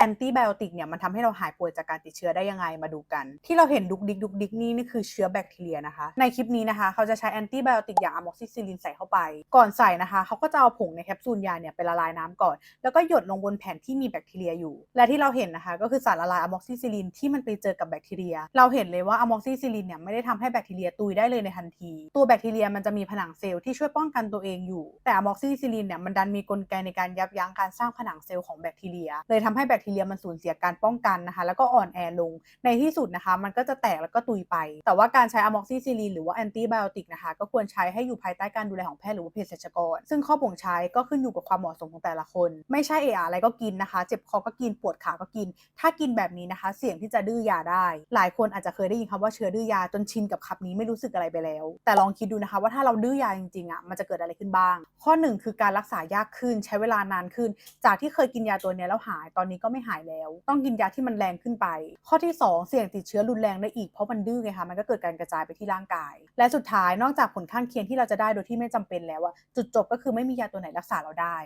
แอนติไบโอติกเนี่ยมันทำให้เราหายป่วยจากการติดเชื้อได้ยังไงมาดูกัน ที่เราเห็นดุกดิกดุกดิกนี่นี่คือเชื้อแบคทีเรียนะคะ ในคลิปนี้นะคะ เขาจะใช้แอนติไบโอติกอย่างอะม็อกซิซิลินใส่เข้าไป ก่อนใส่นะคะ เขาก็จะเอาผงในแคปซูลยาเนี่ยไปละลายน้ำก่อน แล้วก็หยดลงบนแผ่นที่มีแบคทีเรียอยู่ และที่เราเห็นนะคะก็คือสารละลายอะม็อกซิซิลินที่มันไปเจอกับแบคทีเรีย เราเห็นเลยว่าอะม็อกซิซิลินเนี่ยไม่ได้ทำให้แบคทีเรียตุยได้เลยในทันที ตัวแบคทีเรียมันจะมีผนังเซลล์ที่ช่วยป้องกันตัวเองอยู่ แต่อะม็อกซิซิลินเนี่ยมันดันมีกลไกในการยับยั้งการสร้างผนังเซลล์ของแบคทีเรียเลยทำให้แบคทีเรียมันสูญเสียการป้องกันนะคะ แล้วก็อ่อนแอลง ในที่สุดนะคะ มันก็จะแตกแล้วก็ตุยไป แต่ว่าการใช้อะม็อกซิซิลินหรือว่าแอนติไบโอติกนะคะ ก็ควรใช้ให้อยู่ภายใต้การดูแลของแพทย์หรือว่าเภสัชกร ซึ่งข้อบ่งใช้ก็ขึ้นอยู่กับความเหมาะสมของแต่ละคน ไม่ใช่เอะอะอะไรก็กินนะคะ เจ็บคอก็กิน ปวดขาก็กิน ถ้ากินแบบนี้นะคะ เสี่ยงที่จะดื้อยาได้ หลายคนอาจจะเคยได้ยินคำว่าเชื้อดื้อยาจนชินกับคำนี้ไม่รู้สึกอะไรไปแล้ว แต่ลองคิดดูนะคะว่าถ้าเราดื้อยาจริงๆอะมันจะเกิดอะไรขึ้นบ้าง ข้อหนึ่งคือการรักษายากขึ้นใช้เวลานานขึ้น จากที่เคยกินยาตัวนี้แล้วหายตอนนี้ก็ไม่หายแล้ว ต้องกินยาที่มันแรงขึ้นไป ข้อที่สองเสี่ยงติดเชื้อรุนแรงได้อีกเพราะมันดื้อไงคะมันก็เกิดการกระจายไปที่ร่างกาย และสุดท้ายนอกจากผลข้างเคียงที่เราจะได้โดยที่ไม่จำเป็นแล้วอะจุดจบก็คือไม่มียาตัวไหนรักษาเราได้